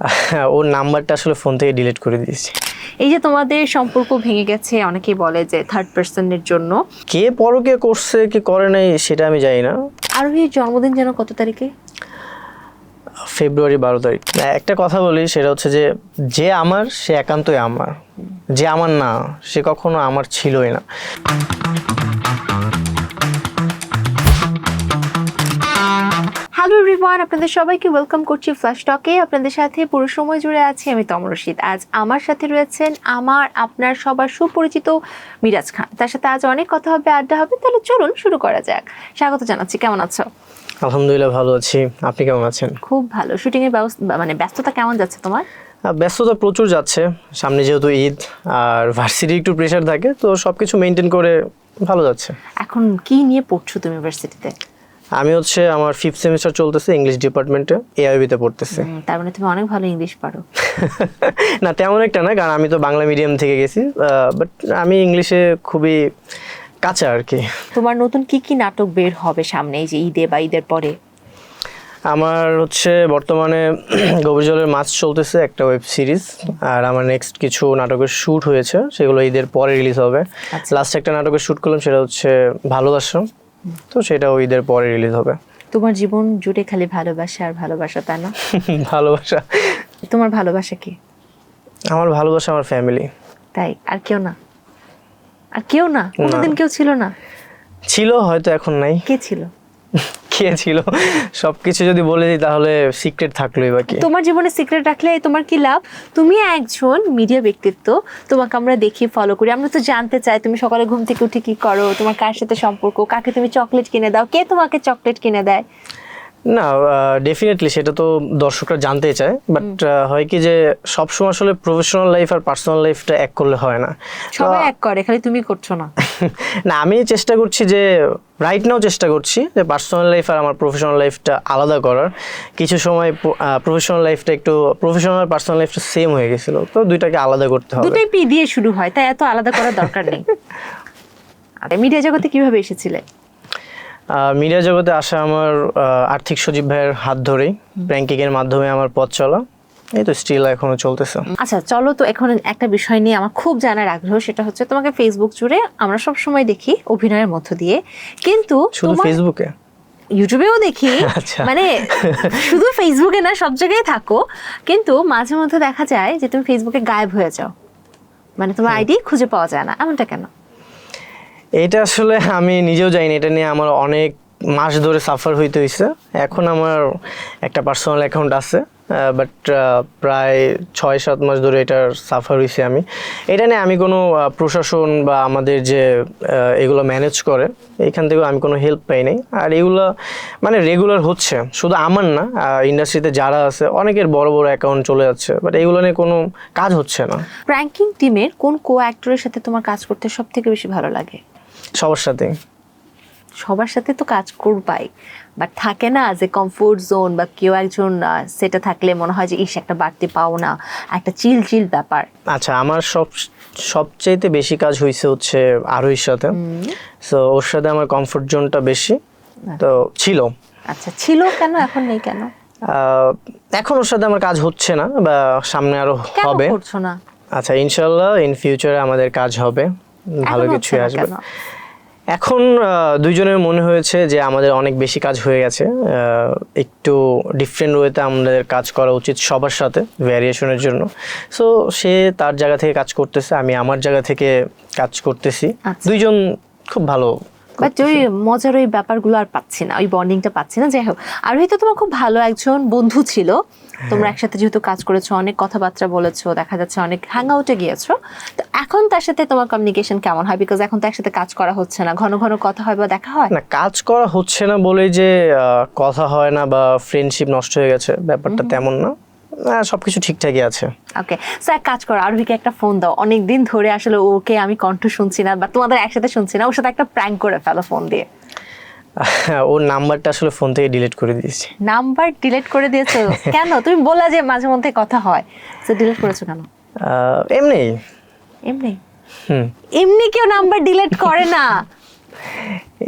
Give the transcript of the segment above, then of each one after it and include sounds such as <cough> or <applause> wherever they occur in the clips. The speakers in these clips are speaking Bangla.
<laughs> ওর নাম্বারটা আসলে ফোন থেকে ডিলিট করে দিয়েছি। এই যে তোমাদের সম্পর্ক ভেঙে গেছে অনেকেই বলে যে থার্ড পার্সনের জন্য। কে পরকে করছে কি করে নাই সেটা আমি জানি না। আরোহীর জন্মদিন যেন কত তারিখে? ফেব্রুয়ারি বারো তারিখ। একটা কথা বলি সেটা হচ্ছে যে যে আমার সে একান্তই আমার। যে আমার না সে কখনো আমার ছিলই না। এভরিওয়ান আপনাদের সবাইকে ওয়েলকাম করছি ফ্ল্যাশ টকে আপনাদের সাথে পুরো সময় জুড়ে আছি আমি তমর রশিদ। আজ আমার সাথে রয়েছেন আমার আপনার সবার সুপরিচিত মিরাজ খান। তার সাথে আজ অনেক কথা হবে আড্ডা হবে তাহলে চলুন শুরু করা যাক। স্বাগত জানাচ্ছি কেমন আছো? আলহামদুলিল্লাহ ভালো আছি। আপনি কেমন আছেন? খুব ভালো। শুটিং এর ব্যবস্থা মানে ব্যস্ততা কেমন যাচ্ছে তোমার? ব্যস্ততা প্রচুর যাচ্ছে। সামনে যেহেতু ঈদ আর ভার্সিটি একটু প্রেশার থাকে তো সবকিছু মেনটেন করে ভালো যাচ্ছে। এখন কি নিয়ে পড়ছো তুমি ইউনিভার্সিটিতে আমি হচ্ছে আমার ফিফথ সেমিস্টার চলতেছে ইংলিশ ডিপার্টমেন্টে এআইবিতে পড়তেছে। তার মানে তুমি অনেক ভালো ইংলিশ পারো। <laughs> না তেমন একটা না কারণ আমি তো বাংলা মিডিয়াম থেকে গেছি বাট আমি ইংলিশে খুবই কাঁচা আর কি। তোমার নতুন কি কি নাটক বের হবে সামনে এই যে ঈদে বা ঈদের পরে? আমার হচ্ছে বর্তমানে <clears throat> গভীর জলের মাছ চলতেছে একটা ওয়েব সিরিজ আর আমার নেক্সট কিছু নাটকের শ্যুট হয়েছে সেগুলো ঈদের পরে রিলিজ হবে। আচ্ছা। লাস্ট একটা নাটকের শ্যুট করলাম সেটা হচ্ছে ভালোবাসা। তো সেটা ঈদের পরে রিলিজ হবে। তোমার জীবন জুড়ে খালি ভালোবাসা আর ভালোবাসা তা না? <laughs> ভালোবাসা। তোমার ভালোবাসা কি? আমার ভালোবাসা আমার ফ্যামিলি তাই? আর কেউ না? আর কেউ না। কোনোদিন কেউ ছিল না? ছিল হয়তো এখন নাই। কে ছিল? <laughs> কে সবকিছু সব কিছু যদি বলে দিই তাহলে সিক্রেট থাকলোই বাকি। তোমার জীবনে সিক্রেট রাখলে তোমার কি লাভ? তুমি একজন মিডিয়া ব্যক্তিত্ব, তোমাকে আমরা দেখি ফলো করি। আমরা তো জানতে চাই তুমি সকালে ঘুম থেকে উঠে কি করো, তোমার কার সাথে সম্পর্ক, কাকে তুমি চকলেট কিনে দাও, কে তোমাকে চকলেট কিনে দেয়? না ডেফিনেটলি সেটা তো দর্শকরা জানতে চায় বাট হয় কি যে সবসময় আসলে প্রফেশনাল লাইফ আর পার্সোনাল লাইফটা এক করলে হয় না। সবাই এক করে খালি তুমি করছ না। <laughs> না আমি চেষ্টা করছি যে রাইট নাও চেষ্টা করছি যে পার্সোনাল লাইফ আর আমার প্রফেশনাল লাইফটা আলাদা করার। কিছু সময় প্রফেশনাল লাইফটা একটু প্রফেশনাল আর পার্সোনাল লাইফটা সেম হয়ে গেছিল তো দুইটাকে আলাদা করতে হবে। দুটোই পি দিয়ে শুরু হয় তাই এত আলাদা করার দরকার নেই। <laughs> আর মিডিয়া জগতে কীভাবে এসেছিলে? মিডিয়া জগতে আসা আমার আর্থিক সজীব ভাইয়ের হাত ধরেই ব্যাংকিং এর মাধ্যমে আমার পথ চলা এই তো স্টিল এখনও চলতেছে। আচ্ছা চলো তো এখন একটা বিষয় নিয়ে আমার খুব জানার আগ্রহ সেটা হচ্ছে তোমাকে ফেসবুক জুড়ে আমরা সব সময় দেখি অভিনয়ের মধ্য দিয়ে। কিন্তু শুধু ফেসবুকে ইউটিউবেও দেখি। <laughs> আচ্ছা। মানে শুধু ফেসবুকে না সব জায়গায় থাকো। কিন্তু মাঝে মধ্যে দেখা যায় যে তুমি ফেসবুকে গায়েব হয়ে যাও। মানে তোমার আইডি খুঁজে পাওয়া যায় না। এমনটা কেন? এটা আসলে আমি নিজেও জানি না, এটা নিয়ে আমার অনেক মাস ধরে সাফার হইতে হয়েছে এখন আমার একটা পার্সোনাল অ্যাকাউন্ট আছে বাট প্রায় ছয় সাত মাস ধরে এটার সাফার হয়েছে আমি। এটা নিয়ে আমি কোনো প্রশাসন বা আমাদের যে এগুলো ম্যানেজ করে এইখান থেকেও আমি কোনো হেল্প পাই নাই। আর এগুলো মানে রেগুলার হচ্ছে, শুধু আমার না ইন্ডাস্ট্রিতে যারা আছে, অনেকের বড় বড় অ্যাকাউন্ট চলে যাচ্ছে বাট এগুলো নিয়ে কোনো কাজ হচ্ছে না। র্যাঙ্কিং টিমের কোন কো অ্যাক্টরের সাথে তোমার কাজ করতে সব থেকে বেশি ভালো লাগে? সবার সাথে সবার সাথে তো কাজ করবাই বাট থাকে না যে কমফোর্ট জোন বা কেউ একজন সেটা থাকলে মনে হয় যে ইস একটা বাড়তি পাও না। একটা চিল চিল ব্যাপার। আচ্ছা আমার সব সবচাইতে বেশি কাজ হয়েছে হচ্ছে আরোহীর সাথে। সো ওর সাথে আমার কমফোর্ট জোনটা বেশি। তো ছিল। আচ্ছা ছিল কেন এখন নেই কেন? এখন ওর সাথে আমার কাজ হচ্ছে না বা সামনে আরও হবে। করছ না? আচ্ছা ইনশাল্লাহ ইন ফিউচারে আমাদের কাজ হবে। ভালো কিছু আসবে? এখন দুইজনের মনে হয়েছে যে আমাদের অনেক বেশি কাজ হয়ে গেছে। একটু ডিফারেন্ট ওয়েতে আমাদের কাজ করা উচিত সবার সাথে ভ্যারিয়েশনের জন্য। সো সে তার জায়গা থেকে কাজ করতেছে আমি আমার জায়গা থেকে কাজ করতেছি। আচ্ছা। দুইজন খুব ভালো বাট ওই মজার ওই ব্যাপারগুলো আর পাচ্ছি না ওই বন্ডিংটা পাচ্ছি না। যাই হোক আর হয়তো তোমার খুব ভালো একজন বন্ধু ছিল। তোমরা একসাথে যেহেতু কাজ করেছ অনেক কথাবার্তা বলেছ দেখা যাচ্ছে অনেক হ্যাং আউটে গিয়েছো। তো এখন তার সাথে তোমার কমিউনিকেশন কেমন হয়? বিকজ এখন তো একসাথে কাজ করা হচ্ছে না। ঘন ঘন কথা হয় বা দেখা হয়? না কাজ করা হচ্ছে না বলে যে কথা হয় না বা ফ্রেন্ডশিপ নষ্ট হয়ে গেছে ব্যাপারটা তেমন না। সবকিছু ঠিকঠাকই আছে। ওকে সো এক কাজ করো আরভিকে একটা ফোন দাও। অনেক দিন ধরে আসলে ওকে আমি কণ্ঠ শুনছি না বা তোমাদের একসাথে শুনছি না ওর সাথে একটা প্র্যাঙ্ক করে ফেলো ফোন দিয়ে। <laughs> ওর নাম্বারটা আসলে ফোন থেকে ডিলিট করে দিয়েছি। নাম্বার ডিলিট করে দিয়েছ? কেন? তুমি বললা যে মাঝে মধ্যে কথা হয়। তো ডিলিট করেছ কেন? এমনি। এমনি? হুম। এমনি কেউ নাম্বার ডিলিট করে না।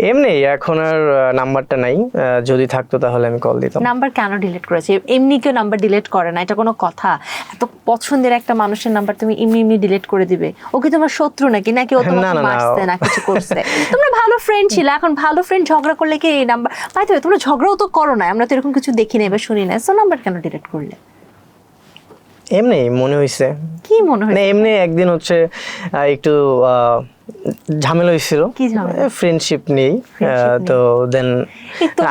এমনি এখন আর নাম্বারটা নাই। যদি থাকতো তাহলে আমি কল দিতাম। নাম্বার কেন ডিলিট করেছে? এমনি কেউ নাম্বার ডিলিট করে না এটা কোনো কথা। এত পছন্দের একটা মানুষের নাম্বার তুমি এমনি এমনি ডিলিট করে দিবে। ও কি তোমার শত্রু নাকি? নাকি ও <laughs> তোমাকে না, না। মারছে না কিছু করছে? <laughs> তোমরা ভালো ফ্রেন্ড ছিল এখন ভালো ফ্রেন্ড ঝগড়া করলে কি এই নাম্বার পাই তো তোমরা ঝগড়াও তো করো না আমরা তো এরকম কিছু দেখি না এবার শুনি না সো নাম্বার কেন ডিলিট করলে? এমনি মনে হয়েছে কি মনে হয় মানে এমনি একদিন হচ্ছে একটু আহ, ঝামেলা হয়েছিল। ফ্রেন্ডশিপ নেই তো দেন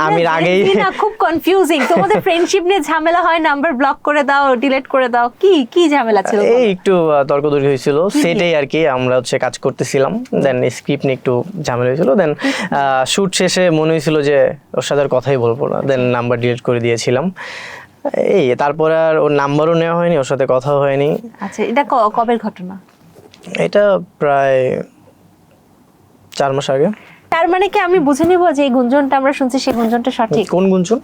আমি আগেই না খুব কনফিউজিং তোমাদের ফ্রেন্ডশিপ নিয়ে ঝামেলা হয় নাম্বার ব্লক করে দাও ডিলিট করে দাও। কি কি ঝামেলা ছিল এই একটু তর্কদর্শী হয়েছিল। সেটাই আর কি আমরা হচ্ছে কাজ করতেছিলাম। দেন স্ক্রিপ্ট নিয়ে একটু ঝামেলা হয়েছিল। দেন শুট শেষে মনে হয়েছিল যে ওর সাথে আর কথাই বলব না। দেন নাম্বার ডিলিট করে দিয়েছিলাম। এই তারপরে আর ওর নাম্বারও নেওয়া হয়নি ওর সাথে কথাও হয়নি। আচ্ছা এটা কবের ঘটনা? এটা প্রায় চার মাস আগে। তার মানে কি আমি বুঝে নিব যে এই গুঞ্জনটা আমরা শুনছি সেই গুঞ্জনটা সঠিক? কোন গুঞ্জন?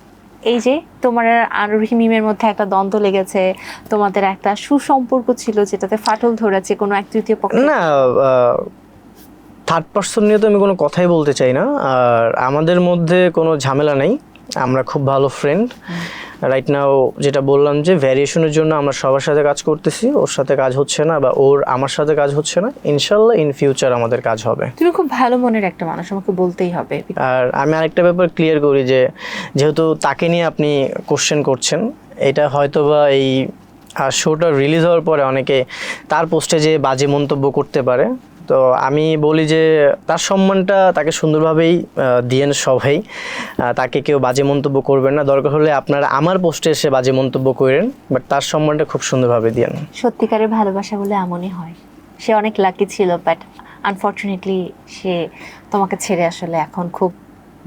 এই যে তোমার আর আরোহী মিমের মধ্যে একটা দ্বন্দ্ব লেগেছে তোমাদের একটা সুসম্পর্ক ছিল যেটাতে ফাটল ধরেছে কোনো এক তৃতীয় পক্ষ না থার্ড পার্সন নিয়ে তো আমি কোনো কথাই বলতে চাই না। আর আমাদের মধ্যে কোনো ঝামেলা নেই। আমরা খুব ভালো ফ্রেন্ড রাইট নাও যেটা বললাম যে ভ্যারিয়েশনের জন্য আমরা সবার সাথে কাজ করতেছি ওর সাথে কাজ হচ্ছে না বা ওর আমার সাথে কাজ হচ্ছে না ইনশাল্লাহ ইন ফিউচার আমাদের কাজ হবে। তুমি খুব ভালো মনের একটা মানুষ আমাকে বলতেই হবে। আর আমি আরেকটা ব্যাপার ক্লিয়ার করি যে যেহেতু তাকে নিয়ে আপনি কোশ্চেন করছেন এটা হয়তো বা এই শোটা রিলিজ হওয়ার পরে অনেকে তার পোস্টে যে বাজে মন্তব্য করতে পারে তো আমি বলি যে তার সম্মানটা তাকে সুন্দরভাবেই দিয়েন সবাই। তাকে কেউ বাজে মন্তব্য করবেন না। দরকার হলে আপনারা আমার পোস্টে এসে বাজে মন্তব্য করেন বাট তার সম্মানটা খুব সুন্দরভাবে দিয়েন। সত্যিকারের ভালোবাসা বলে এমনই হয়। সে অনেক লাকি ছিল বাট আনফর্চুনেটলি সে তোমাকে ছেড়ে আসলে এখন খুব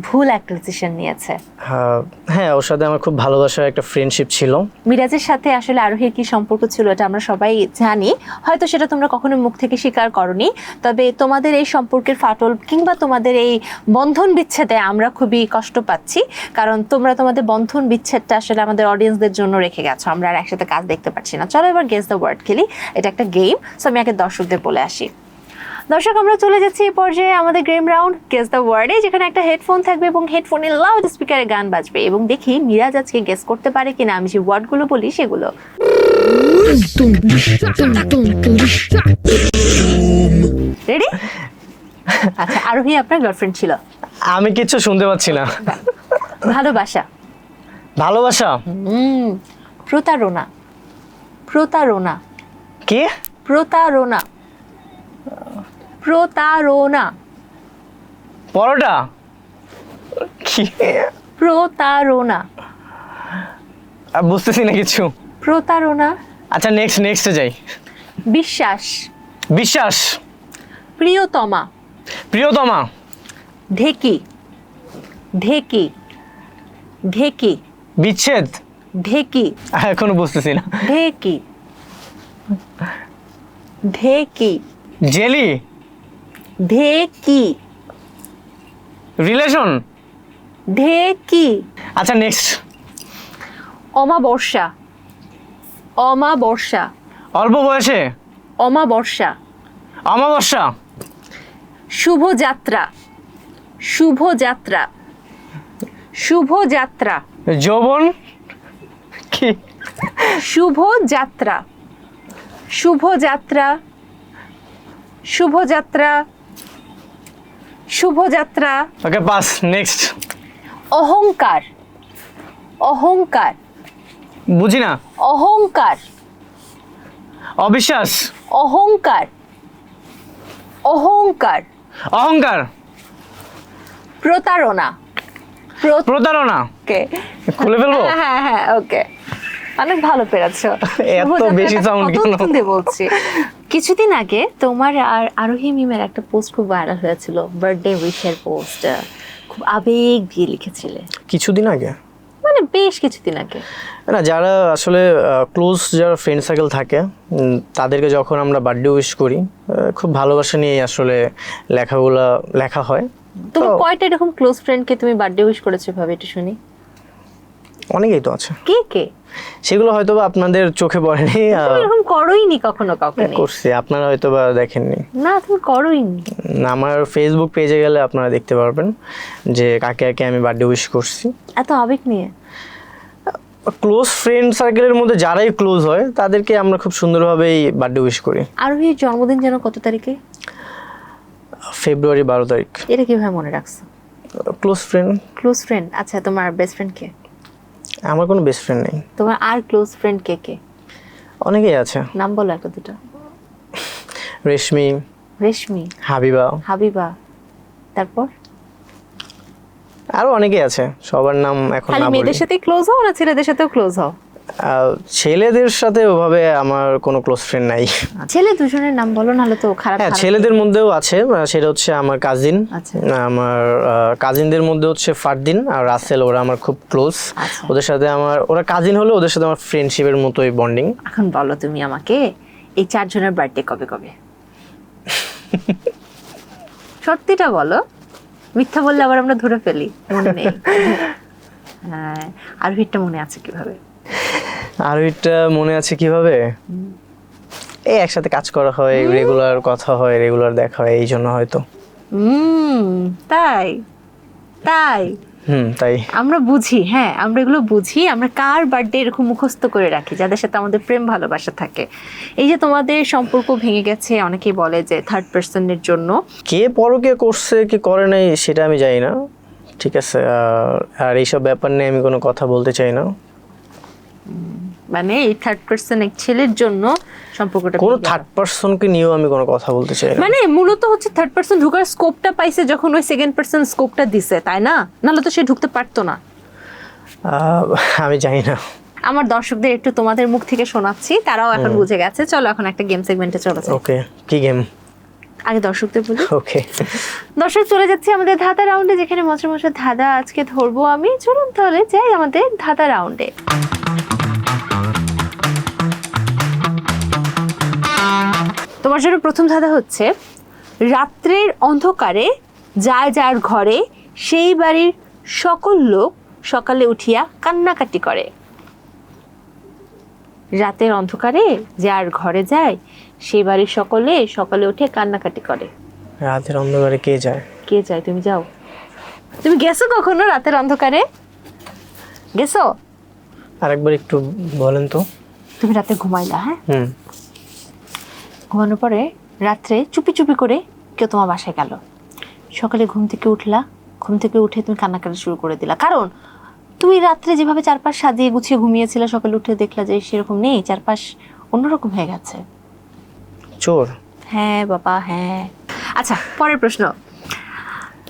ভুল একটা ডিসিশন নিয়েছে। আহ, হ্যাঁ ওর সাথে আমার খুব ভালোবাসার একটা ফ্রেন্ডশিপ ছিল। মিরাজের সাথে আসলে আরোহীর কি সম্পর্ক ছিল এটা আমরা সবাই জানি। হয়তো সেটা তোমরা কখনো মুখ থেকে স্বীকার করনি। তবে তোমাদের এই সম্পর্কের ফাটল কিংবা তোমাদের এই বন্ধন বিচ্ছেদে আমরা খুবই কষ্ট পাচ্ছি। কারণ তোমরা তোমাদের বন্ধন বিচ্ছেদটা আসলে আমাদের অডিয়েন্সদের জন্য রেখে গেছো। আমরা আর একসাথে কাজ দেখতে পাচ্ছি না। চলো এবার গেস দ্য ওয়ার্ড খেলি। এটা একটা গেম সো আমি আগে দর্শকদের বলে আসি। দর্শক আমরা চলে যাচ্ছি এই পর্যায়ে আমাদের গেম রাউন্ড গেস দ্য ওয়ার্ডে যেখানে একটা হেডফোন থাকবে এবং হেডফোনে লাউড স্পিকারে গান বাজবে এবং দেখি মিরাজ আজকে গেস করতে পারে কিনা। আমি যে ওয়ার্ডগুলো বলি সেগুলো। রেডি আচ্ছা আরোহী আপনার গার্লফ্রেন্ড ছিল। আমি কিছু শুনতে পাচ্ছি না। ভালোবাসা। ভালোবাসা? প্রতারণা। প্রতারণা। কি? প্রতারণা। প্রতারণা। পরোটা? কি? প্রতারণা। আর বুঝতেছি না কিছু। প্রতারণা। আচ্ছা নেক্সট নেক্সটে যাই। বিশ্বাস। বিশ্বাস। প্রিয়তমা। প্রিয়তমা। ঢেকি। ঢেকি। ঢেকি। বিচ্ছেদ। ঢেকি। এখনও বুঝতেছি না। ঢেকি। ঢেকি। জেলি। ঢেকি রিলেশন ঢেকি আচ্ছা নেক্সট অমাবস্যা। অমাবস্যা। অল্প বয়সে? অমাবস্যা। অমাবস্যা। শুভযাত্রা। শুভযাত্রা। শুভযাত্রা। যৌবন? কি? শুভযাত্রা। শুভযাত্রা। শুভযাত্রা। শুভযাত্রা। ওকে পাস নেক্সট অহংকার। অহংকার। বুঝি না। অহংকার। অবিশ্বাস। অহংকার। অহংকার। অহংকার। প্রতারণা। প্রতারণা। ওকে খুলে ফেলব? হ্যাঁ হ্যাঁ হ্যাঁ ওকে। অনেক ভালো পেরেছ। এত বেশি sound কেন? বলছি? কিছুদিন আগে তোমার আর আরোহী মিমের একটা পোস্ট খুব ভাইরাল হয়েছিল বার্থডে উইশের পোস্ট খুব আবেগ দিয়ে লিখেছিলে। কিছুদিন আগে? মানে বেশ কিছুদিন আগে। না যারা আসলে ক্লোজ যারা ফ্রেন্ড সার্কেল থাকে তাদেরকে যখন আমরা বার্থডে উইশ করি খুব ভালোবাসা নিয়েই আসলে লেখাগুলো লেখা হয়। তুমি তো- কয়টা এরকম ক্লোজ ফ্রেন্ডকে তুমি বার্থডে উইশ করেছ ভাবে একটু শুনি। অনেকেই তো আছে। কে কে? সেগুলো হয়তো আপনাদের চোখে পড়েনি এরকম করোই নি কখনো? কাউকে নিয়ে। করছি। আপনারা হয়তো বা দেখেননি। না তুমি করোই নি না, আমার ফেসবুক পেজে গেলে আপনারা দেখতে পারবেন যে কাকে কাকে আমি বার্থডে উইশ করছি। এত আবেগ নিয়ে? ক্লোজ ফ্রেন্ড সার্কেলের মধ্যে যারাই ক্লোজ হয় তাদেরকে আমরা খুব সুন্দরভাবেই বার্থডে উইশ করি। আরোহীর জন্মদিন যেন কত তারিখে? ফেব্রুয়ারি বারো তারিখ। এটা কীভাবে মনে রাখছো? ক্লোজ ফ্রেন্ড ক্লোজ ফ্রেন্ড আচ্ছা তোমার বেস্ট ফ্রেন্ড কে? আমার কোনো বেস্ট ফ্রেন্ড নেই। তোমার আর ক্লোজ ফ্রেন্ড কে কে? অনেকেই আছে। নাম বলো একটা দুটো। রেশমি রেশমি? হাবিবা। হাবিবা। তারপর? আরও অনেকেই আছে। সবার নাম এখন খালি মেয়েদের সাথে ক্লোজ হও না ছেলেদের সাথেও ক্লোজ হও? ছেলেদের সাথে ওভাবে আমার কোনো ক্লোজ ফ্রেন্ড নাই। ছেলে দুজনের নাম বলো নাহলে তো খারাপ হ্যাঁ ছেলেদের মধ্যেও আছে সেটা হচ্ছে আমার কাজিন আচ্ছা। আমার কাজিনদের মধ্যে হচ্ছে ফারদিন আর রাসেল ওরা আমার খুব ক্লোজ আচ্ছা। ওদের সাথে আমার ওরা কাজিন হলে ওদের সাথে আমার ফ্রেন্ডশিপের মতোই বন্ডিং এখন বলো তুমি আমাকে এই চারজনের বার্থডে কবে কবে? <laughs> সত্যিটা বলো। মিথ্যা বললে আবার আমরা ধরে ফেলি মনে নেই। <laughs> হ্যাঁ আর ভিড়টা মনে আছে কীভাবে? আর এটা মনে আছে কীভাবে? এই একসাথে কাজ করা হয় রেগুলার কথা হয় রেগুলার দেখা হয় এই জন্য হয়তো। হুম তাই তাই। হুম তাই। আমরা বুঝি হ্যাঁ আমরা এগুলো বুঝি আমরা কার বার্থডে এরকম মুখস্থ করে রাখি যাদের সাথে আমাদের প্রেম ভালোবাসা থাকে। এই যে তোমাদের সম্পর্ক ভেঙে গেছে অনেকেই বলে যে থার্ড পার্সনের জন্য। কে পরকে করছে কি করে নাই সেটা আমি জানি না। ঠিক আছে আর- আর এইসব ব্যাপার নিয়ে আমি কোনো কথা বলতে চাই না। মানে এই থার্ড পার্সন এক ছেলের জন্য সম্পর্কটা কোনো। থার্ড পার্সনকে নিয়েও আমি কোনো কথা বলতে চাই না। মানে মূলত হচ্ছে থার্ড পার্সন ঢুকার স্কোপটা পাইছে যখন ওই সেকেন্ড পার্সন স্কোপটা দিছে তাই না? নাহলে তো সে ঢুকতে পারতো না। আমি জানি না। আমার দর্শকদের একটু তোমাদের মুখ থেকে শোনাচ্ছি তারাও এখন বুঝে গেছে। চলো এখন একটা গেম সেগমেন্টে চলে যাই। ওকে কি গেম আগে দর্শকদের বলি। ওকে দর্শক চলে যাচ্ছি আমাদের ধাঁধা রাউন্ডে যেখানে মজার মজার ধাঁধা আজকে ধরবো আমি। চলুন তাহলে যাই আমাদের ধাঁধা রাউন্ডে তোমার জন্য প্রথম ধাঁধা হচ্ছে রাত্রের অন্ধকারে যায় যার ঘরে সেই বাড়ির সকল লোক সকালে উঠিয়া কান্নাকাটি করে। রাতের অন্ধকারে যার ঘরে যায় সেই বাড়ির সকলে সকালে উঠে কান্নাকাটি করে। রাতের অন্ধকারে কে যায়? কে যায়? তুমি যাও। তুমি গেছো কখনো রাতের অন্ধকারে? গেছো? আরেকবার একটু বলেন তো। তুমি রাতে ঘুমাইলা হ্যাঁ? হুম। ঘুমানোর পরে রাত্রে চুপি চুপি করে কেউ তোমার বাসায় গেল। সকালে ঘুম থেকে উঠলা ঘুম থেকে উঠে তুমি কান্নাকাটি শুরু করে দিলা। কারণ তুমি রাত্রে যেভাবে চারপাশ সাজিয়ে গুছিয়ে ঘুমিয়েছিলে সকালে উঠে দেখলা যে সেরকম নেই চারপাশ অন্যরকম হয়ে গেছে। চোর? হ্যাঁ বাবা হ্যাঁ। আচ্ছা পরের প্রশ্ন।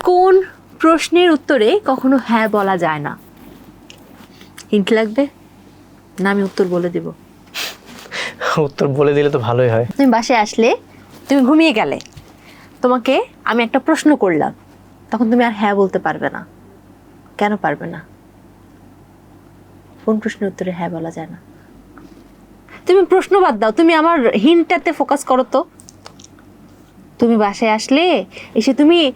কোন প্রশ্নের উত্তরে কখনো হ্যাঁ বলা যায় না? হিন্ট লাগবে? না আমি উত্তর বলে দিব। উত্তর বলে দিলে তো ভালোই হয়। তুমি বাসায় আসলে তুমি ঘুমিয়ে গেলে। তোমাকে আমি একটা প্রশ্ন করলাম। তখন তুমি আর হ্যাঁ বলতে পারবে না। কেন পারবে না? কোন প্রশ্নের উত্তরে হ্যাঁ বলা যায় না? তুমি প্রশ্ন বাদ দাও। তুমি আমার হিন্টটাতে ফোকাস করো তো। তুমি বাসায় আসলে এসে তুমি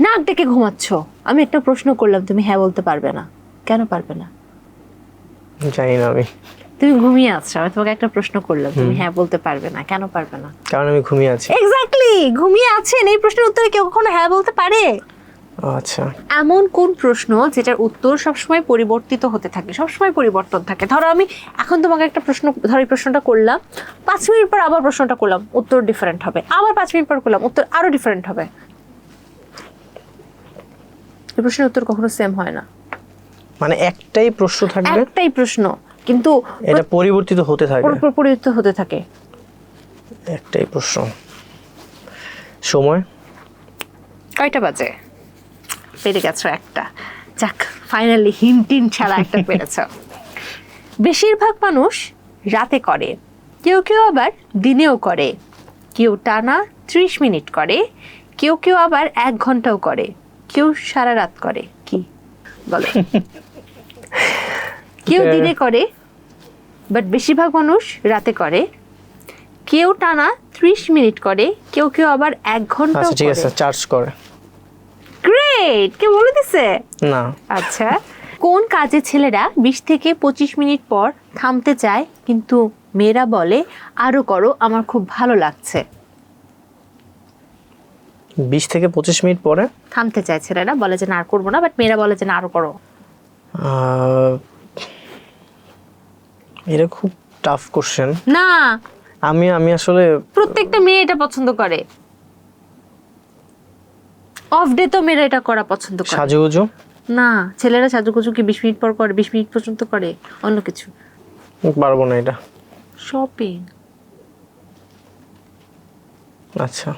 নাক ডেকে ঘুমাচ্ছ। আমি একটা প্রশ্ন করলাম তুমি হ্যাঁ বলতে পারবে না। কেন পারবে না? জানি না আমি। তুমি ঘুমিয়ে আছো। আমি তোমাকে একটা প্রশ্ন করলাম তুমি হ্যাঁ বলতে পারবে না কেন পারবে না? কারণ আমি ঘুমিয়ে আছি। এক্স্যাক্টলি ঘুমিয়ে আছেন এই প্রশ্নের উত্তরে কেউ কখনো হ্যাঁ বলতে পারে? আচ্ছা। এমন কোন প্রশ্ন যেটার উত্তর সবসময় পরিবর্তিত হতে থাকে সবসময় পরিবর্তন থাকে? ধরো আমি এখন তোমাকে একটা প্রশ্ন ধরো এই প্রশ্নটা করলাম পাঁচ মিনিট পর আবার প্রশ্নটা করলাম উত্তর ডিফারেন্ট হবে। আবার পাঁচ মিনিট পর করলাম উত্তর আরও ডিফারেন্ট হবে। এই প্রশ্নের উত্তর কখনো সেম হয় না। মানে একটাই প্রশ্ন থাকবে? একটাই প্রশ্ন। কিন্তু এটা পরিবর্তিত হতে পর- পরিবর্তিত হতে থাকে। একটাই প্রশ্ন। সময়? কয়টা বাজে? পেরে গেছো একটা। যাক ফাইনালি হিন্টিন ছাড়া একটা পেরেছ। বেশিরভাগ মানুষ রাতে করে। কেউ কেউ আবার দিনেও করে। কেউ টানা ত্রিশ মিনিট করে। কেউ কেউ আবার এক ঘন্টাও করে। কেউ সারা রাত করে। কি? বলো। <laughs> কেউ দিনে করে বাট বেশিরভাগ মানুষ রাতে করে। কেউ টানা ত্রিশ মিনিট করে কেউ কেউ আবার এক ঘন্টাও আচ্ছা ঠিক আছে চার্জ করে। গ্রেট কে বলে দিছে? না। আচ্ছা কোন কাজে ছেলেরা বিশ থেকে পঁচিশ মিনিট পর থামতে চায়? কিন্তু মেয়েরা বলে আরও করো আমার খুব ভালো লাগছে। বিশ থেকে পঁচিশ মিনিট পরে? থামতে চায় ছেলেরা বলে যে না আর করব না বাট মেয়েরা বলে যে না আরও করো। এটা খুব টাফ কোশ্চেন না। আমি আমি আসলে প্রত্যেকটা মেয়ে এটা পছন্দ করে। অফ ডে তো মেয়েরা এটা করা পছন্দ করে। সাজুগুজু? না ছেলেরা সাজুগুজু কি বিশ মিনিট পর করে বিশ মিনিট পর্যন্ত করে? অন্য কিছু। পারব না এটা। শপিং আচ্ছা।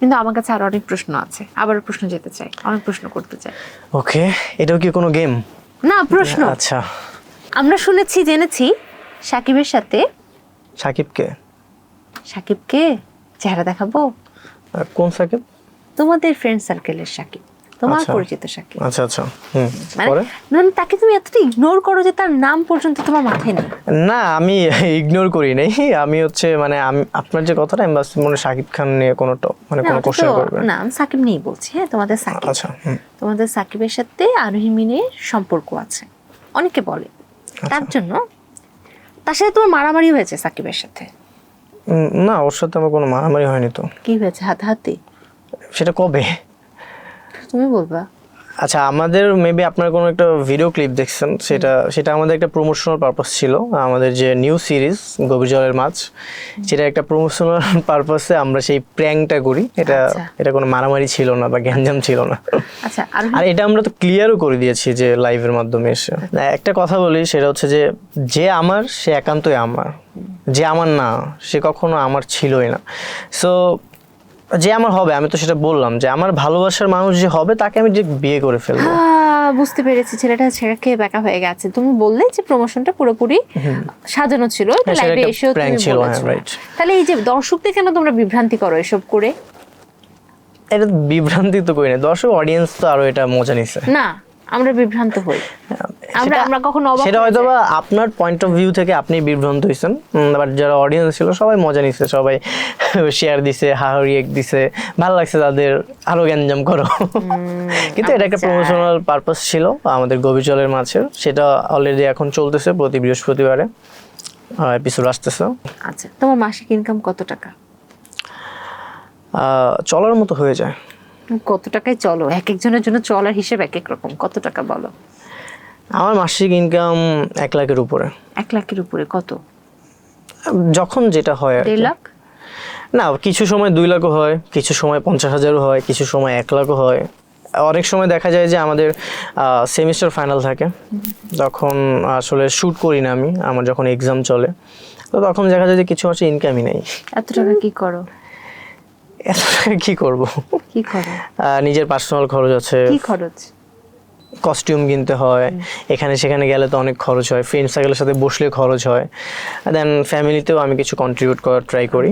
কিন্তু আমার কাছে আরও অনেক প্রশ্ন আছে। আবার প্রশ্ন যেতে চাই। অনেক প্রশ্ন করতে চাই। ওকে এটাও কি কোনো গেম না প্রশ্ন। আচ্ছা। আমরা শুনেছি জেনেছি সাকিবের সাথে? সাকিবকে। সাকিবকে চেহারা দেখাবো? কোন সাকিব? তোমাদের ফ্রেন্ড সার্কেলের সাকিব। তোমার আচ্ছা। পরিচিত সাকিব। আচ্ছা আচ্ছা। হুম মানে মানে তাকে তুমি এতটা ইগনোর করো যে তার নাম পর্যন্ত তোমার মাথায় নেই। না আমি <laughs> ইগনোর করি নাই। আমি হচ্ছে মানে আমি আপনার যে কথাটা আমি বাস মনে শাকিব খান নিয়ে কোনো মানে কোনো কোশ্চেন করবেন না। আমি সাকিব নিয়েই বলছি হ্যাঁ তোমাদের সাকিব। আচ্ছা হুম। তোমাদের সাকিবের সাথে আরোহী মিনের সম্পর্ক আছে। অনেকে বলে। আচ্ছা। তার জন্য তার সাথে তোমার মারামারি হয়েছে সাকিবের সাথে? না ওর সাথে আমার কোনো মারামারি হয়নি তো। কি হয়েছে হাতাহাতি? সেটা কবে? তুমি বলবা। আচ্ছা আমাদের মেবি আপনার কোনো একটা ভিডিও ক্লিপ দেখছেন সেটা সেটা আমাদের একটা প্রমোশনাল পারপাস ছিল। আমাদের যে নিউ সিরিজ গভীর জলের মাছ সেটা একটা প্রমোশনাল পারপাসে <laughs> আমরা সেই প্র্যাঙ্কটা করি। এটা আচ্ছা। এটা কোনো মারামারি ছিল না বা গ্যাঞ্জাম ছিল না। আচ্ছা আর এটা আমরা তো ক্লিয়ারও করে দিয়েছি যে লাইভের মাধ্যমে এসে। একটা কথা বলি সেটা হচ্ছে যে যে আমার সে একান্তই আমার। যে আমার না সে কখনো আমার ছিলই না। সো যে আমার হবে আমি তো সেটা বললাম যে আমার ভালোবাসার মানুষ যে হবে তাকে আমি যে বিয়ে করে ফেলব। বুঝতে পেরেছি ছেলেটা ছেড়ে খেয়ে বেকা হয়ে গেছে। তুমি বললে যে প্রমোশনটা পুরোপুরি সাজানো ছিল এটা হ্যাঁ, লাইভে এসেও তুমি হ্যাঁ, বলেছ তাহলে এই যে দর্শকদের কেন তোমরা বিভ্রান্তি করো এসব করে? এটা বিভ্রান্তি তো করি না দর্শক অডিয়েন্স তো আরও এটা মজা নিছে না আমরা বিভ্রান্ত হই। আমরা আমরা কখনো অবাক সেটা হয়তো বা আপনার পয়েন্ট অফ ভিউ থেকে আপনি বিভ্রান্ত হয়েছেন বাট যারা অডিয়েন্স ছিল সবাই মজা নিচ্ছে সবাই <laughs> শেয়ার দিছে হাহরিয়েক দিছে। ভালো লাগছে তাদের আরও গ্যাঞ্জাম করো। কিন্তু এটা একটা আচ্ছা। প্রমোশনাল পারপাস ছিল আমাদের গভীর জলের মাছের সেটা অলরেডি এখন চলতেছে প্রতি বৃহস্পতিবারে। এপিসোড আসতেছে। আচ্ছা তোমার মাসিক ইনকাম কত টাকা? আহ, চলার মতো হয়ে যায়। কত টাকায় চলো? এক একজনের জন্য চলার হিসেব এক এক রকম। কত টাকা বলো? আমার মাসিক ইনকাম এক লাখের উপরে। এক লাখের উপরে কত? যখন যেটা হয়। দেড় লাখ? না কিছু সময় দুই লাখও হয় কিছু সময় পঞ্চাশ হাজারও হয় কিছু সময় এক লাখও হয়। অনেক সময় দেখা যায় যে আমাদের সেমিস্টার ফাইনাল থাকে। তখন আসলে শ্যুট করি না আমি আমার যখন এক্সাম চলে। তো তখন দেখা যায় যে কিছু মাসে ইনকামই নেই। এত টাকা কি করো? এত টাকা কী করব? কি করো? নিজের পার্সোনাল খরচ আছে। কি খরচ? কস্টিউম কিনতে হয়। এখানে সেখানে গেলে তো অনেক খরচ হয়। ফ্রেন্ড সার্কেলের সাথে বসলে খরচ হয়। দেন ফ্যামিলিতেও আমি কিছু কন্ট্রিবিউট করার ট্রাই করি।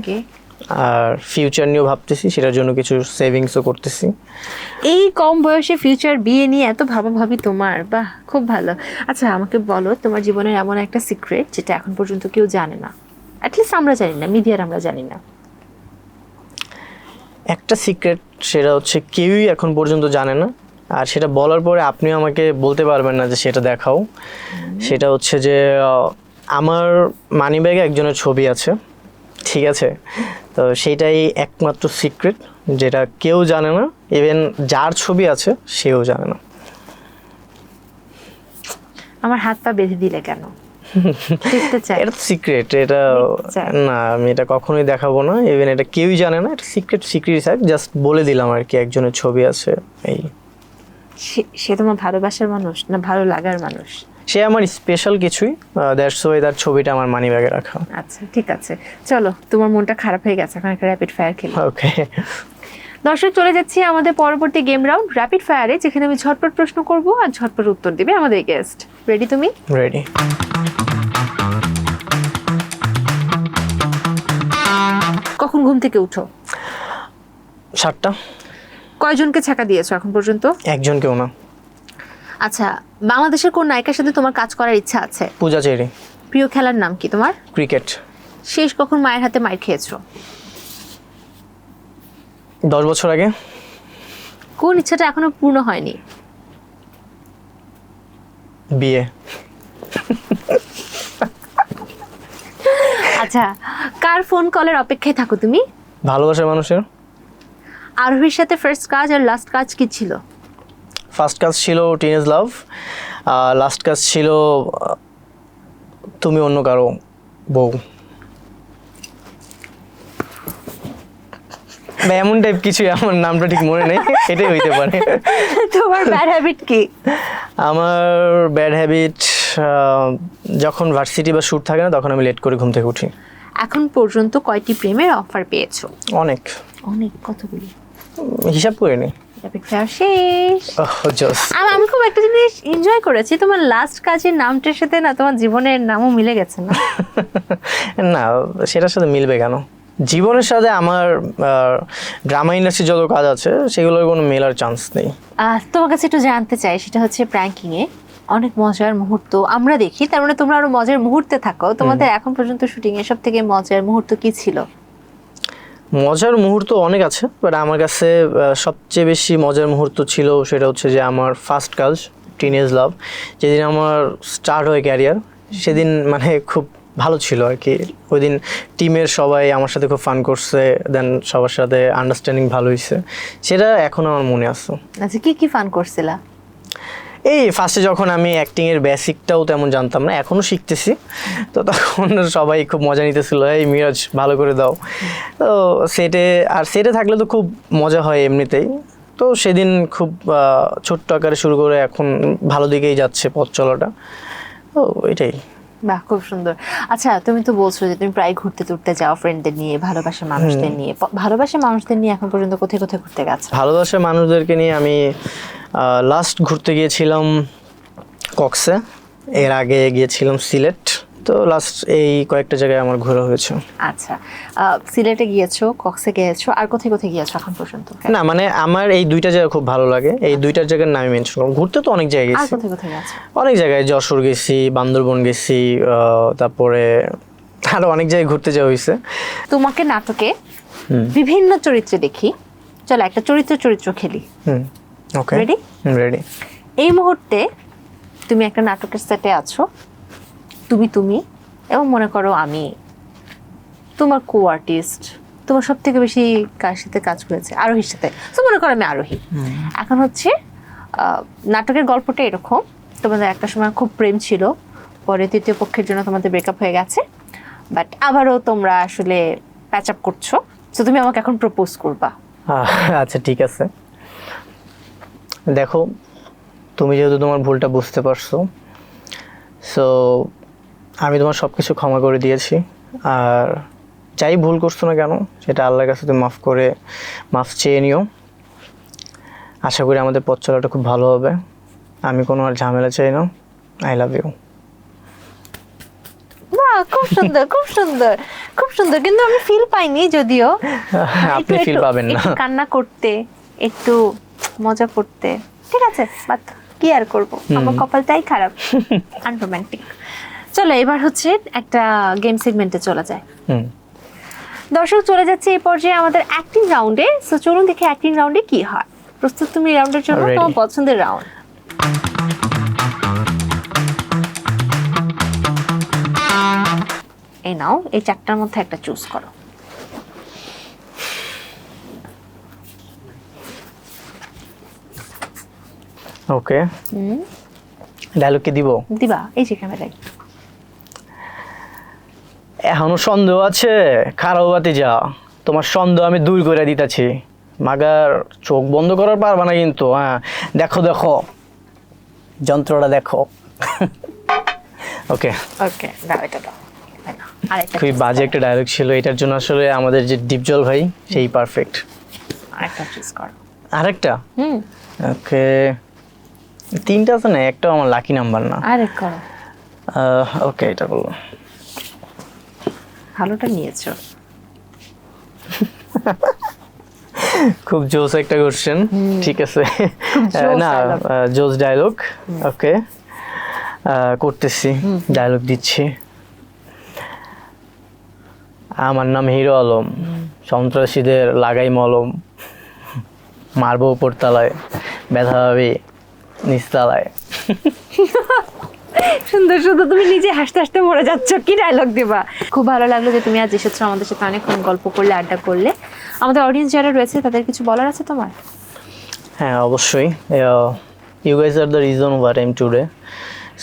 আর ফিউচার নিয়েও ভাবতেছি সেটার জন্য কিছু সেভিংসও করতেছি। এই কম বয়সে ফিউচার বিয়ে নিয়ে এত ভাবাভাবি তোমার? বাহ খুব ভালো। আচ্ছা আমাকে বলো তোমার জীবনের এমন একটা সিক্রেট যেটা এখন পর্যন্ত কেউ জানে না? অ্যাটলিস্ট আমরা জানি না মিডিয়ার আমরা জানি না। একটা সিক্রেট সেটা হচ্ছে কেউই এখন পর্যন্ত জানে না। আর সেটা বলার পরে আপনিও আমাকে বলতে পারবেন না যে সেটা দেখাও। সেটা হচ্ছে যে আমার মানিব্যাগে একজনের ছবি আছে, ঠিক আছে? তো সেইটাই একমাত্র সিক্রেট যেটা কেউ জানে না। ইভেন যার ছবি আছে, সেও জানে না। আমার হাত পা বেঁধে দিলে কেন? এটা তো সিক্রেট এটা না আমি এটা কখনোই দেখাবো না। ইভেন এটা কেউই জানে না এটা সিক্রেট সিক্রেট থাক জাস্ট বলে দিলাম আর কি একজনের ছবি আছে এই। সে- সে তোমার ভালোবাসার মানুষ না ভালো লাগার মানুষ। সে আমার স্পেশাল কিছুই দ্যাটস ওয়াই তার ছবিটা আমার মানি ব্যাগে রাখা। আচ্ছা ঠিক আছে। চলো তোমার মনটা খারাপ হয়ে গেছে এখন একটা র্যাপিড ফায়ার খেলি। ওকে দর্শক চলে যাচ্ছি আমাদের পরবর্তী গেম রাউন্ড র্যাপিড ফায়ারে যেখানে আমি ঝটপট প্রশ্ন করব আর ঝটপট উত্তর দিবে আমাদের গেস্ট রেডি তুমি? রেডি কখন ঘুম থেকে উঠো? সাতটা। কয়জনকে ছাকা দিয়েছ এখন পর্যন্ত? একজনকেও না। আচ্ছা বাংলাদেশের কোন নায়িকার সাথে তোমার কাজ করার ইচ্ছা আছে? পূজা চেরি। প্রিয় খেলার নাম কি তোমার? ক্রিকেট। শেষ কখন মায়ের হাতে মার খেয়েছো? দশ বছর আগে। কোন ইচ্ছাটা এখনও পূর্ণ হয়নি? বিয়ে। আচ্ছা কার ফোন কলের অপেক্ষায় থাকো তুমি? ভালোবাসার মানুষের। আরোহীর সাথে ফার্স্ট কাজ আর লাস্ট কাজ কি ছিল? ফার্স্ট কাজ ছিল টিনেজ লাভ লাস্ট কাজ ছিল তুমি অন্য কারও বউ। বা এমন টাইপ কিছু আমার নামটা ঠিক মনে নেই এটাই হইতে পারে। তোমার ব্যাড হ্যাবিট কি? আমার ব্যাড হ্যাবিট যখন ভার্সিটি বা শ্যুট থাকে না তখন আমি লেট করে ঘুম থেকে উঠি। এখন পর্যন্ত কয়টি প্রেমের অফার পেয়েছ? অনেক। অনেক কতগুলি? হিসাব র্যাপিড ফায়ার শেষ। আমি খুব একটা জিনিস এনজয় করেছি তোমার লাস্ট কাজের নামটার সাথে না তোমার জীবনের নামও মিলে গেছে না? <laughs> না সেটার সাথে মিলবে কেন? জীবনের সাথে আমার ড্রামা ইন্ডাস্ট্রি যত কাজ আছে সেগুলোর কোনো মেলার চান্স নেই। তোমার কাছে একটু জানতে চাই সেটা হচ্ছে প্র্যাঙ্কিং এ অনেক মজার মুহূর্ত আমরা দেখি তার মানে তোমরা আরও মজার মুহূর্তে থাকো। তোমাদের এখন পর্যন্ত শুটিং এ সব থেকে মজার মুহূর্ত কি ছিল? মজার মুহূর্ত অনেক আছে বাট আমার কাছে সবচেয়ে বেশি মজার মুহূর্ত ছিল সেটা হচ্ছে যে আমার ফার্স্ট কাজ টিনেজ লাভ যেদিন আমার স্টার্ট হয় ক্যারিয়ার সেদিন মানে খুব ভালো ছিল আর কি। ওই দিন টিমের সবাই আমার সাথে খুব ফান করছে দেন সবার সাথে আন্ডারস্ট্যান্ডিং ভালো হয়েছে সেটা এখন আমার মনে আছে। আচ্ছা কি কি ফান করছিলা? এই ফার্স্টে যখন আমি অ্যাক্টিংয়ের বেসিকটাও তেমন জানতাম না এখনও শিখতেছি। তো তখন সবাই খুব মজা নিতেছিল এই মিরাজ ভালো করে দাও। তো সেটে আর সেটে থাকলে তো খুব মজা হয় এমনিতেই। তো সেদিন খুব ছোট্ট আকারে শুরু করে এখন ভালো দিকেই যাচ্ছে পথ চলাটা। তো এটাই। বাহ খুব সুন্দর। আচ্ছা তুমি তো বলছো যে তুমি প্রায় ঘুরতে টুরতে যাও ফ্রেন্ডদের নিয়ে ভালোবাসা মানুষদের নিয়ে। ভালোবাসা মানুষদের নিয়ে এখন পর্যন্ত কোথায় কোথায় ঘুরতে গেছো? ভালোবাসার মানুষদেরকে নিয়ে আমি লাস্ট ঘুরতে গিয়েছিলাম কক্সে। এর আগে গিয়েছিলাম সিলেট। তো লাস্ট এই কয়েকটা জায়গায় আমার ঘোরা হয়েছে। আচ্ছা সিলেটে গিয়েছো কক্সে গিয়েছো আর কোথায় কোথায় গিয়েছো এখন পর্যন্ত? না মানে আমার এই দুইটা জায়গা খুব ভালো লাগে। এই দুইটার জায়গার নামই মেনশন করলাম ঘুরতে তো অনেক জায়গায় গেছো। অনেক জায়গায় যশোর গেছি বান্দরবন গেছি তারপরে আরও অনেক জায়গায় ঘুরতে যাওয়া হয়েছে। তোমাকে নাটকে বিভিন্ন চরিত্রে দেখি। চলো একটা চরিত্র চরিত্র খেলি। হুম ওকে রেডি রেডি এই মুহূর্তে তুমি একটা নাটকের সেটে আছো। তুমি তুমি এবং মনে করো আমি। তোমার কো আর্টিস্ট তোমার সব থেকে বেশি কার সাথে কাজ করেছে? আরোহীর সাথে। তো মনে করো আমি আরোহী। এখন হচ্ছে নাটকের গল্পটা এরকম। তোমাদের একটা সময় খুব প্রেম ছিল পরে তৃতীয় পক্ষের জন্য তোমাদের ব্রেকআপ হয়ে গেছে। বাট আবারও তোমরা আসলে প্যাচ আপ করছ। তো তুমি আমাকে এখন প্রপোজ করবা। আচ্ছা ঠিক আছে। দেখো তুমি যেহেতু তোমার ভুলটা বুঝতে পারছ সো আমি তোমার সব কিছু ক্ষমা করে দিয়েছি। আর যাই ভুল করছ না কেন সেটা আল্লাহর কাছে তুমি মাফ করে মাফ চেয়ে নিও। আশা করি আমাদের পথ চলাটা খুব ভালো হবে। আমি কোনো আর ঝামেলা চাই না। আই লাভ ইউ খুব সুন্দর খুব সুন্দর খুব সুন্দর। কিন্তু আমি ফিল পাইনি যদিও। <laughs> আপনি ফিল পাবেন না। কান্না করতে একটু মজা করতে। ঠিক আছে বাট কি আর করব? আমার কপালটাই খারাপ। <laughs> আনরোম্যান্টিক চলো এবার হচ্ছে একটা গেম সেগমেন্টে চলে যায় হুম। দর্শক চলে যাচ্ছে এই পর্যায়ে আমাদের অ্যাক্টিং রাউন্ডে সো চলুন দেখি অ্যাক্টিং রাউন্ডে কি হয়। প্রস্তুত তুমি রাউন্ডের জন্য? তোমার পছন্দের রাউন্ড এই নাও এই চারটার মধ্যে একটা চুজ করো। ওকে ডায়লগ কি দিব? দিবা এই যে ক্যামেরায় এখনও সন্দেহ আছে? খারাপ বাতি যা। তোমার সন্দেহ আমি দূর করে দিতেছি। মাগার চোখ বন্ধ করার পারবা না কিন্তু হ্যাঁ। দেখো দেখো। যন্ত্রটা দেখো। ওকে। ওকে আরেকটা খুবই বাজে একটা ডায়লগ ছিল। এটার জন্য আসলে আমাদের যে ডিপজল ভাই সেই পারফেক্ট আরেকটা ওকে। তিনটা আছে না? একটা আমার লাকি নাম্বার না। আরেক ওকে এটা বলব ভালোটা নিয়েছো। খুব জোস একটা কোশ্চেন ঠিক আছে। না জোস ডায়লগ ওকে করতেছি ডায়লগ দিচ্ছি। আমার নাম হিরো আলম সন্ত্রাসীদের লাগাই মলম মারবো উপরতলায় ব্যথা হবে নিচতলায়। <laughs> সুন্দর সুন্দর। তুমি নিজে হাসতে হাসতে মরে যাচ্ছ। কি ডায়লগ দিবা? খুব ভালো লাগল যে তুমি আজ এসেছ আমাদের সাথে অনেকক্ষণ গল্প করলে আড্ডা করলে। আমাদের অডিয়েন্স যারা রয়েছে তাদের কিছু বলার আছে তোমার? হ্যাঁ অবশ্যই। You guys are the reason where I'm today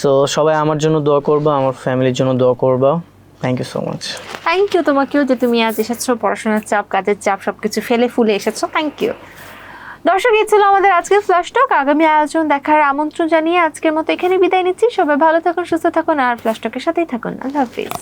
so সবাই আমার জন্য দোয়া করবা আমার ফ্যামিলির জন্য দোয়া করবা। Thank you so much thank you তোমাকেও যে তুমি আজ এসেছ পড়াশোনার চাপ কাজের চাপ সবকিছু ফেলে ফুলে এসেছ। থ্যাংক ইউ দর্শক, এই ছিল আমাদের আজকের ফ্ল্যাশ টক আগামী আয়োজন দেখার আমন্ত্রণ জানিয়ে আজকের মতো এখানে বিদায় নিচ্ছি। সবাই ভালো থাকুন, সুস্থ থাকুন, আর ফ্ল্যাশ টকের সাথেই থাকুন। আল্লাহ হাফিজ।